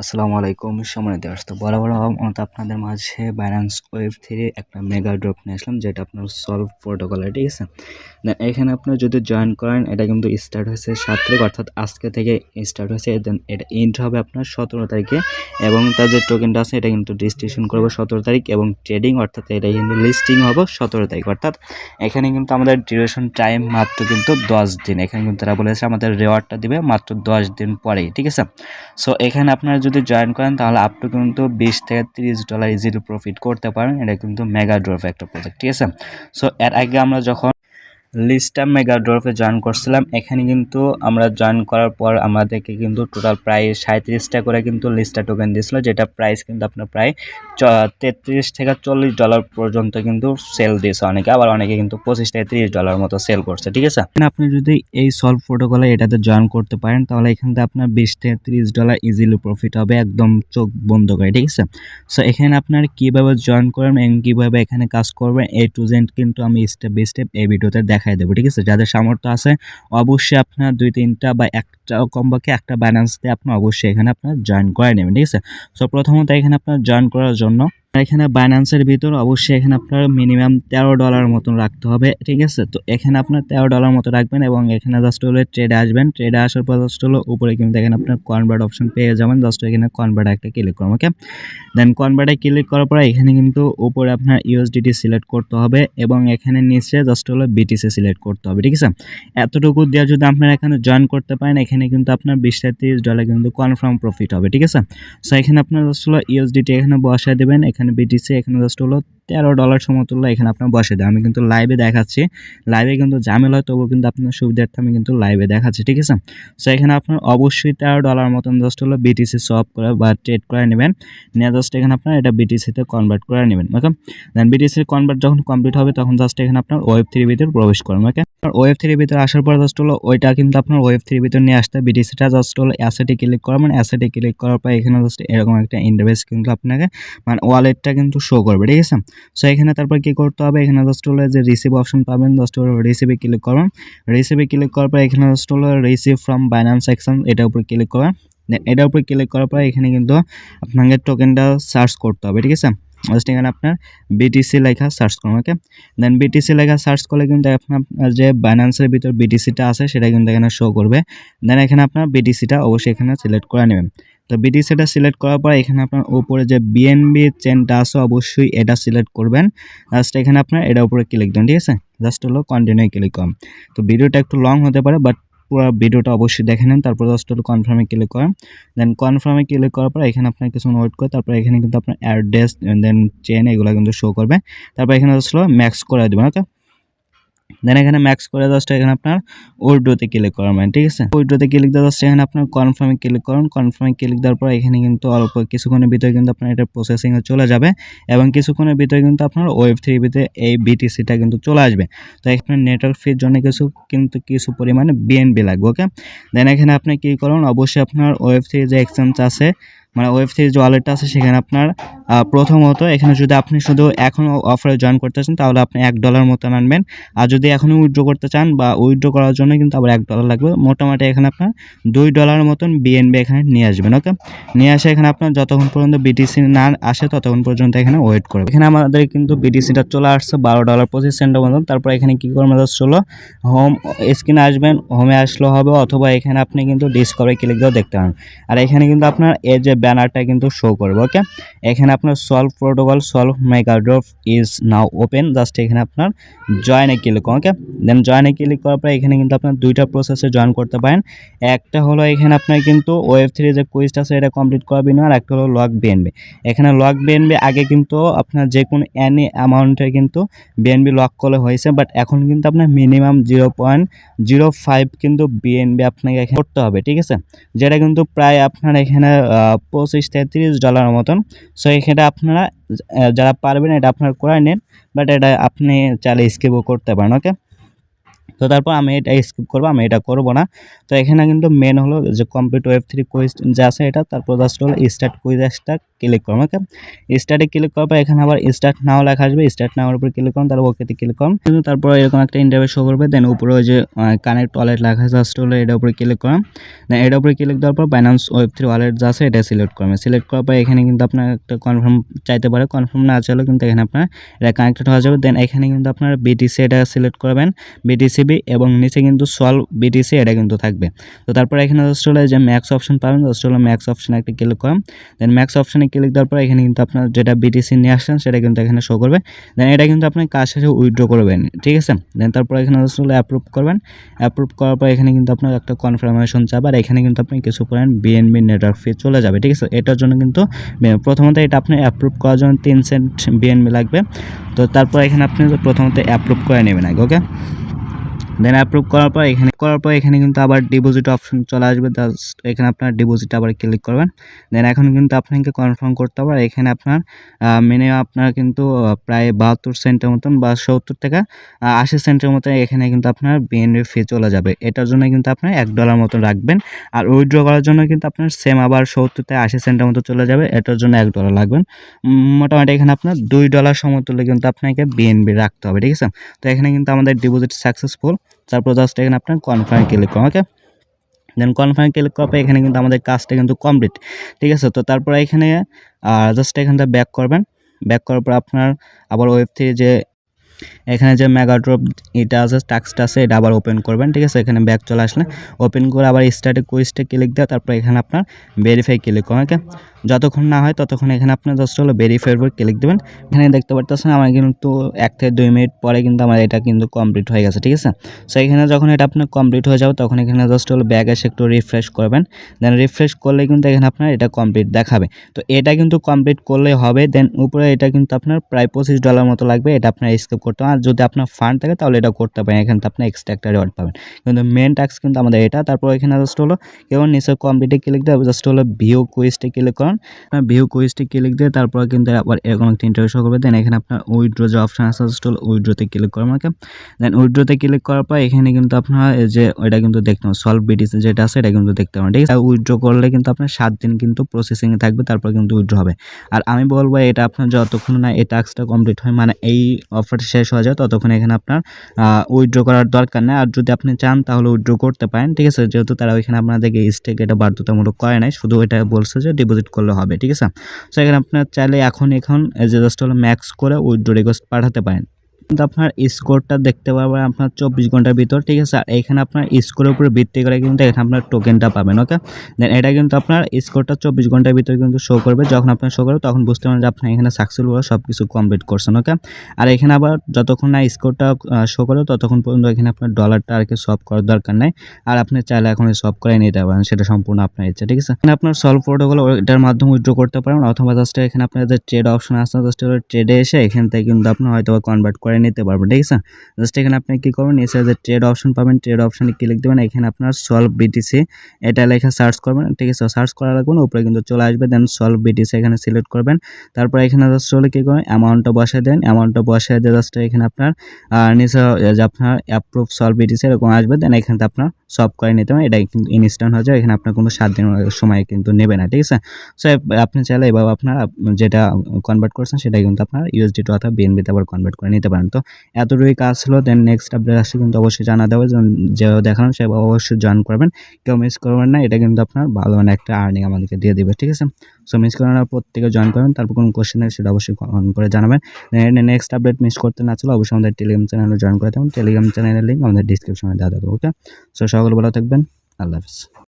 আসসালামু আলাইকুম, সম্মানিত দর্শক বরাবর মতো আপনাদের মাঝে বাইন্যান্স ওয়েব থ্রি একটা মেগা ড্রপ নিয়ে আসলাম, যেটা আপনার সলভ প্রোটোকলে ঠিক আছে? দেন এখানে আপনার যদি জয়েন করেন, এটা কিন্তু স্টার্ট হয়েছে সাত তারিখ, অর্থাৎ আজকে থেকে স্টার্ট হয়েছে। দেন এটা এন্ড হবে আপনার সতেরো তারিখে, এবং তার যে টোকেনটা আছে, এটা কিন্তু ডিস্ট্রিবিউশন করব সতেরো তারিখ, এবং ট্রেডিং অর্থাৎ এটা কিন্তু লিস্টিং হবে সতেরো তারিখ, অর্থাৎ এখানে কিন্তু আমাদের ডিউরেশন টাইম মাত্র কিন্তু দশ দিন। এখানে কিন্তু তারা বলেছে আমাদের রেওয়ার্ডটা দিবে মাত্র দশ দিন পরেই, ঠিক আছে? সো এখানে আপনারা যদি জয়েন করেন, তাহলে আপনি কিন্তু বিশ থেকে তিরিশ ডলার ইজিলি প্রফিট করতে পারেন। এটা কিন্তু মেগা ড্রপ একটা প্রজেক্ট ঠিক আছে? সো এর আগে আমরা যখন লিস্টটা মেগা ড্রপে জয়েন করছিলাম। এখানে কিন্তু আমরা জয়েন করার পর আমাদেরকে কিন্তু টোটাল প্রায় সাঁত্রিশটা করে কিন্তু লিস্টটা টোকেন দিয়েছিল, যেটা প্রাইস কিন্তু আপনার প্রায় তেত্রিশ থেকে চল্লিশ ডলার পর্যন্ত কিন্তু সেল দিয়েছে অনেকে। আবার অনেকে কিন্তু পঁচিশ থেকে তিরিশ ডলার মতো সেল করছে, ঠিক আছে? আপনি যদি এই সলভ প্রোটোকলে এটাতে জয়েন করতে পারেন, তাহলে এখান থেকে আপনার বিশ থেকে তিরিশ ডলার ইজিলি প্রফিট হবে, একদম চোখ বন্ধ করে, ঠিক আছে? সো এখানে আপনার কীভাবে জয়েন করবেন এবং কীভাবে এখানে কাজ করবেন এই টু জেন্ট কিন্তু আমি স্টেপ বাই স্টেপ এই ভিডিওতে দেখাই দেবো, ঠিক আছে? যাদের সামর্থ্য আছে, অবশ্যই আপনার দুই, তিনটা বা একটা কমপক্ষে একটা ব্যালেন্স দিয়ে আপনি অবশ্যই এখানে আপনার জয়েন করে নেবেন, ঠিক আছে? সো প্রথমত এখানে আপনার জয়েন করার জন্য এখানে বাইন্যান্সের ভিতর অবশ্যই এখানে আপনার মিনিমাম তেরো ডলার মতন রাখতে হবে, ঠিক আছে? তো এখানে আপনার তেরো ডলার মতো রাখবেন এবং এখানে জাস্ট হলো ট্রেডে আসবেন। ট্রেডে আসার পর জাস্ট হলো উপরে কিন্তু এখানে আপনার কনভার্ট অপশন পেয়ে যাবেন। জাস্ট এখানে কনভার্ট একটা ক্লিক করুন ওকে দেন কনভার্টে ক্লিক করার পর এখানে কিন্তু উপরে আপনার ইউএসডিটি সিলেক্ট করতে হবে এবং এখানে নিচে জাস্ট হলো বিটিসি সিলেক্ট করতে হবে, ঠিক আছে? এতটুকু দেওয়া যদি আপনার এখানে জয়েন করতে পারেন, এখানে কিন্তু আপনার বিশ থেকে তিরিশ ডলার কিন্তু কনফার্ম প্রফিট হবে, ঠিক আছে? সো এখানে আপনার জাস্ট হলো ইউএসডিটি এখানে বসায় দেবেন, এখানে এখানে বিটিসি এখানে জাস্ট হলো তেরো ডলার সমতুল্য এখানে আপনার বসে দেয়। আমি কিন্তু লাইভে দেখাচ্ছি। লাইভে কিন্তু ঝামেলা হয়, তবুও কিন্তু আপনার সুবিধার্থে আমি কিন্তু লাইভে দেখাচ্ছি, ঠিক আছে? সো এখানে আপনার অবশ্যই তেরো ডলার মতন জাস্ট হলো বিটিসি সপ করে বা ট্রেড করে নেবেন। নিয়ে জাস্ট এখানে আপনার এটা বিটিসিতে কনভার্ট করে নেবেন ওকে দেন বিটিসির কনভার্ট যখন কমপ্লিট হবে, তখন জাস্ট এখানে আপনার ওয়েব থ্রি ভিতরে প্রবেশ করবেন ওকে ওয়েব থ্রির ভিতরে আসার পর জাস্ট হলো ওইটা কিন্তু আপনার ওয়েব থ্রির ভিতরে নিয়ে আসতে বিটিসিটা জাস্ট হলো অ্যাসেটে ক্লিক করা মানে অ্যাসেটে ক্লিক করার পর এখানে জাস্ট এরকম একটা ইন্টারভেস কিন্তু আপনাকে মানে ওয়ালেটটা কিন্তু শো করবে, ঠিক আছে? সো এখানে তারপর কি করতে হবে? এখানে জাস্ট হলো যে রিসিভ অপশন পাবেন জাস্ট হলো রিসিভে ক্লিক করবেন রিসিভে ক্লিক করার পর এখানে জাস্ট হলো রিসিভ ফ্রম বাইন্যান্স সেকশন এটার উপর ক্লিক করবেন এটার উপর ক্লিক করার পর এখানে কিন্তু আপনাকে টোকেনটা সার্চ করতে হবে, ঠিক আছে? জাস্ট এখানে আপনার বিটিসি লেখা সার্চ করুন ওকে দেন বিটিসি লেখা সার্চ করলে কিন্তু আপনার যে বাইন্যান্সের ভিতর বিটিসিটা আছে, সেটা কিন্তু এখানে শো করবে। দেন এখানে আপনার বিটিসিটা অবশ্যই এখানে সিলেক্ট করে নেবেন। তো বিটিসিটা সিলেক্ট করার পর এখানে আপনার উপরে যে বিএনবি চেনটা আছে, অবশ্যই এটা সিলেক্ট করবেন। জাস্ট এখানে আপনার এটা উপরে ক্লিক দেন, ঠিক আছে? জাস্ট হলো কন্টিনিউ ক্লিক করুন। তো ভিডিওটা একটু লং হতে পারে বাট পুরো ভিডিওটা অবশ্যই দেখে নেন, তারপর জাস্ট হলো কনফার্মে ক্লিক করেন। দেন কনফার্মে ক্লিক করার পর এখানে আপনার কিছু ওয়েট করে, তারপর এখানে কিন্তু আপনার অ্যাড্রেস দেন চেন এগুলো কিন্তু শো করবে। তারপর এখানে হলো ম্যাক্স করে দেবেন ওকে দেন এখানে ম্যাক্স করে জাস্ট এখানে আপনার উইড্রোতে ক্লিক করবেন ঠিক আছে? উইড্রোতে ক্লিক দেওয়া জাস্ট এখানে আপনার কনফার্মে ক্লিক করুন। কনফার্মে ক্লিক দেওয়ার পর এখানে কিন্তু অল্প কিছুক্ষণের ভিতরে কিন্তু আপনার এটা প্রসেসিংয়ে চলে যাবে এবং কিছুক্ষণের ভিতরে কিন্তু আপনার ওয়েব থ্রি ভিতরে এই বিটিসিটা কিন্তু চলে আসবে। তো এখানে নেটওয়ার্ক ফির জন্য কিছু, কিন্তু কিছু পরিমাণে বিএনবি লাগবে ওকে দেন এখানে আপনি কী করুন? অবশ্যই আপনার ওয়েব থ্রি যে এক্সচেঞ্জ আছে মানে ওয়েব থ্রি যে ওয়ালেটটা আছে সেখানে আপনার প্রথমত এখানে যদি আপনি শুধু এখনও অফারে জয়েন করতে চান, তাহলে আপনি এক ডলার মতন আনবেন। আর যদি এখনও উইথড্র করতে চান বা উইথড্র করার জন্য কিন্তু আবার এক ডলার লাগবে। মোটামুটি এখানে আপনার দুই ডলার মতন বিএনবি এখানে নিয়ে আসবেন ওকে নিয়ে আসে এখানে আপনার যতক্ষণ পর্যন্ত বিটিসি না আসে ততক্ষণ পর্যন্ত এখানে ওয়েট করবে। এখানে আমাদের কিন্তু বিটিসিটা চলে আসছে বারো ডলার পঁচিশ সেন্টের মতন। তারপর এখানে কী করবেন হলো হোম স্ক্রিনে আসবেন হোমে আসলেও হবে অথবা এখানে আপনি কিন্তু ডিসকভারে ক্লিক দিয়েও দেখতে পারেন। আর এখানে কিন্তু আপনার এই যে ব্যানারটা কিন্তু শো করবে ওকে এখানে আপনার Solv protocol Solv megadrop is now open just এখানে আপনার জয়েনে ক্লিক করুন ওকে দেন জয়েনে ক্লিক করার পর এখানে কিন্তু আপনার দুইটা প্রসেসে জয়েন করতে পারেন। একটা হলো এখানে আপনার কিন্তু ওয়েব থ্রি যে কুইজটা আছে, এটা কমপ্লিট করাবি না আর একটা হলো লক বিএনবি এখানে লক বিএনবি আগে কিন্তু আপনার যে কোনো অ্যানি অ্যামাউন্টে কিন্তু বিএনবি লক করলে হয়েছে বাট এখন কিন্তু আপনার minimum zero point zero five কিন্তু বিএনবি আপনাকে এখানে করতে হবে, ঠিক আছে? যেটা কিন্তু প্রায় আপনার এখানে পঁচিশ তেত্রিশ ডলার মতন। সো এখানে আপনারা যারা পারবেন এটা আপনার করে নেন বাট এটা আপনি চাইলে স্কিপও করতে পারেন ওকে তো তারপর আমি এটা স্কিপ করব, আমি এটা করব না। তো এখানে কিন্তু মেন হলো যে কমপ্লিট ওয়েব থ্রি কুইজ যে আছে এটা, তারপর জাস্ট হলো স্টার্ট কুইজ একটা ক্লিক করব ওকে স্টার্টে ক্লিক করার পর এখানে আবার স্টার্ট নাও লেখা আসবে স্টার্ট নাওয়ার উপর ক্লিক করুন, তারপর ওকেতে ক্লিক করুন। কিন্তু তারপর এরকম একটা ইন্টারভিউ শো করবে দেন উপরে ওই যে কানেক্ট ওয়ালেট লেখা জাস্ট হলো এটার উপরে ক্লিক করুন। দেন এটার উপরে ক্লিক দেওয়ার পর বাইন্যান্স ওয়েব থ্রি ওয়ালেট যা আছে এটা সিলেক্ট করবেন সিলেক্ট করার পর এখানে কিন্তু আপনার একটা কনফার্ম চাইতে পারে কনফার্ম না চাইলেও কিন্তু এখানে আপনার এটা কানেক্টেড হয়ে যাবে। দেন এখানে কিন্তু আপনার বিটিসি এটা সিলেক্ট করবেন। বিটিসিবি এবং নিচে কিন্তু সলভ বিটিসি, এটা কিন্তু থাকবে। তো তারপর এখানে জাস্ট হলো যে ম্যাক্স অপশন পাবেন জাস্ট হলো ম্যাক্স অপশনে একটা ক্লিক করেন। দেন ম্যাক্স অপশনে ক্লিক দেওয়ার পর এখানে কিন্তু আপনার যেটা বিটিসি নিয়ে আসছেন, সেটা কিন্তু এখানে শো করবে। দেন এটা কিন্তু আপনি কাজ শেষে উইথড্র করবেন, ঠিক আছে? দেন তারপর এখানে জাস্ট হলো অ্যাপ্রুভ করবেন। অ্যাপ্রুভ করার পর এখানে কিন্তু আপনার একটা কনফার্মেশন চাবে, আর এখানে কিন্তু আপনি কিছু পয়েন্ট বিএনবি নেটওয়ার্ক ফি চলে যাবে, ঠিক আছে? এটার জন্য কিন্তু প্রথমত এটা আপনি অ্যাপ্রুভ করার জন্য তিন সেন্ট বিএনবি লাগবে। তো তারপর এখানে আপনি প্রথমত অ্যাপ্রুভ করে নেবেন আগে ওকে দেন অ্যাপ্রুভ করার পর এখানে, করার পর এখানে কিন্তু আবার ডিপোজিট অপশন চলে আসবে এখানে আপনার ডিপোজিট আবার ক্লিক করবেন। দেন এখন কিন্তু আপনাকে কনফার্ম করতে হবে এখানে আপনার মিনিমাম আপনার কিন্তু প্রায় বাহাত্তর সেন্টের মতন বা সত্তর থেকে আশি সেন্টের মতন এখানে কিন্তু আপনার বিএনবি ফি চলে যাবে। এটার জন্য কিন্তু আপনার এক ডলার মতো রাখবেন, আর উইথড্র করার জন্য কিন্তু আপনার সেম আবার সত্তর থেকে আশি সেন্টের মতো চলে যাবে, এটার জন্য এক ডলার লাগবেন মোটামুটি এখানে আপনার দুই ডলার সমতুল্য কিন্তু আপনাকে বিএনবি রাখতে হবে, ঠিক আছে? তো এখানে কিন্তু আমাদের ডিপোজিট সাকসেসফুল তারপর জাস্ট এখানে আপনার কনফার্ম ক্লিক করুন ওকে দেন কনফার্ম ক্লিক করার পর এখানে কিন্তু আমাদের কাজটা কিন্তু কমপ্লিট ঠিক আছে? তো তারপর এখানে জাস্ট এখানটা ব্যাক করবেন। ব্যাক করার পর আপনার আবার ওয়েব থ্রি যে এখানে যে মেগাড্রপ এটা আছে টাক্সটা আছে, এটা আবার ওপেন করবেন, ঠিক আছে? এখানে ব্যাক চলে আসলে ওপেন করে আবার স্টার্টে কুইজটা ক্লিক দেওয়া তারপর এখানে আপনার ভেরিফাই ক্লিক করুন ওকে যতক্ষণ না হয় ততক্ষণ এখানে আপনার জাস্ট হলো ভেরিফাইয়ের উপর ক্লিক দেবেন। এখানে দেখতে পারতেছেন আমার কিন্তু এক থেকে দুই মিনিট পরে কিন্তু আমার এটা কিন্তু কমপ্লিট হয়ে গেছে, ঠিক আছে? সো এখানে যখন এটা আপনার কমপ্লিট হয়ে যাবে, তখন এখানে জাস্ট হলো ব্যাগ এসে একটু রিফ্রেশ করবেন। দেন রিফ্রেশ করলে কিন্তু এখানে আপনার এটা কমপ্লিট দেখাবে। তো এটা কিন্তু কমপ্লিট করলে হবে দেন উপরে এটা কিন্তু আপনার প্রায় পঁচিশ ডলার মতো লাগবে, এটা আপনার স্কেপ করতে হবে আর যদি আপনার ফান্ড থাকে তাহলে এটা করতে পারেন। এখানে আপনি এক্সট্রা একটা রিওয়ার্ড পাবেন। কিন্তু মেন ট্যাক্স কিন্তু আমাদের এটা। তারপর এখানে জাস্ট হলো, কেউ নিচে কমপ্লিটে ক্লিক দেবে জাস্ট হলো ভিউ কুইজটে ক্লিক করুন। ভিউ কুইজটি ক্লিক দিয়ে তারপর কিন্তু আবার এরকম একটা ইন্টারভিউ করবে। দেন এখানে আপনার উইড্রো যে অপশন আছে জাস্ট হলো উইড্রোতে ক্লিক করুন আমাকে। দেন উইড্রোতে ক্লিক করার পর এখানে কিন্তু আপনার যে ওইটা কিন্তু দেখতে হবে সলভ বিটিসি যেটা আছে এটা কিন্তু দেখতে পাবেন, ঠিক আছে? উইড্রো করলে কিন্তু আপনার সাত দিন কিন্তু প্রসেসিংয়ে থাকবে, তারপর কিন্তু উইড্রো হবে। আর আমি বলব এটা আপনার যতক্ষণ না এই টাস্কটা কমপ্লিট হয় মানে এই অফারটা শেষ হয়ে যায়, ততক্ষণ এখানে আপনার উইথড্র করার দরকার নেই। আর যদি আপনি চান, তাহলে উইড্রো করতে পারেন, ঠিক আছে? যেহেতু তারা ওইখানে আপনাদেরকে স্টেক এটা বাধ্যতামূলক করে নাই, শুধু এটা বলছে যে ডিপোজিট করলে হবে, ঠিক আছে? সো এখানে আপনার চাইলে এখন এখন যে জাস্ট হলো ম্যাক্স করে উইথড্র রিকোয়েস্ট পাঠাতে পারেন। আপনার স্কোরটা দেখতে পাবেন আপনার চব্বিশ ঘণ্টার ভিতর, ঠিক আছে? আর এখানে আপনার স্কোরের উপরে ভিত্তি করে কিন্তু এখানে আপনার টোকেনটা পাবেন ওকে দেন এটা কিন্তু আপনার স্কোরটা চব্বিশ ঘণ্টার ভিতরে কিন্তু শো করবে। যখন আপনার শো করবে, তখন বুঝতে পারেন যে আপনার এখানে সাকসেসফুল সব কিছু কমপ্লিট করছেন ওকে আর এখানে আবার যতক্ষণ না স্কোরটা শো করে ততক্ষণ পর্যন্ত এখানে আপনার ডলারটা আর কি সলভ করার দরকার নেই। আর আপনি চাইলে এখন সলভ করে নিতে পারেন, সেটা সম্পূর্ণ আপনার ইচ্ছা, ঠিক আছে? এখানে আপনার সলভ প্রোটোকল এটার মাধ্যমে উইথড্র করতে পারেন, অথবা জাস্ট এখানে আপনার যে ট্রেড অপশন আছে জাস্ট ট্রেডে এসে এখান থেকে কিন্তু আপনি হয়তো কনভার্ট করে নিতে পারবেন, ঠিক আছে? জাস্ট এখানে আপনি কী করবেন এসে যে ট্রেড অপশন পাবেন ট্রেড অপশনে ক্লিক দেবেন, এখানে আপনার সলভ বিটিসি এটা লেখা সার্চ করবেন, ঠিক আছে? সার্চ করা লাগবে উপরে কিন্তু চলে আসবে দেন সলভ বিটিসি এখানে সিলেক্ট করবেন। তারপর এখানে জাস্ট হলে কী করবেন অ্যামাউন্টটা বসে দেন অ্যামাউন্টটা বসে দিয়ে জাস্ট এখানে আপনার নিচে যে আপনার অ্যাপ্রুভ সলভ বিটিসি এরকম আসবে দেন এখানে আপনার সব করে নিতে হবে এটা কিন্তু ইনস্ট্যান্ট হয়ে যায় এখানে আপনার কোনো সাত দিন সময় কিন্তু নেবে না, ঠিক আছে? সো আপনি চাইলে এভাবে আপনার যেটা কনভার্ট করছেন সেটা কিন্তু আপনার ইউএসডি টু অথবা বিএনবিতে আবার কনভার্ট করে নিতে পারেন। তো? এতটুকুই কাজ ছিল দেন নেক্সট আপডেট আসছে কিন্তু অবশ্যই জানা দেবে যে দেখানো সে অবশ্যই জয়েন করবেন। কেউ মিস করবেন না, এটা কিন্তু আপনার ভালো মানে একটা আর্নিং আমাদেরকে দিয়ে দেবে, ঠিক আছে? সো মিস করেন না, প্রত্যেকে জয়েন করবেন, তারপর কোনো কোশ্চেন থাকে সেটা অবশ্যই কমেন্ট করে জানাবেন। নেক্সট আপডেট মিস করতে না চলে অবশ্যই আমাদের টেলিগ্রাম চ্যানেলে জয়েন করে দেবেন। টেলিগ্রাম চ্যানেলের লিঙ্ক আমাদের ডিসক্রিপশনে দেওয়া থাকবে ওকে সো সকল ভালো থাকবেন, আল্লাহ হাফিজ।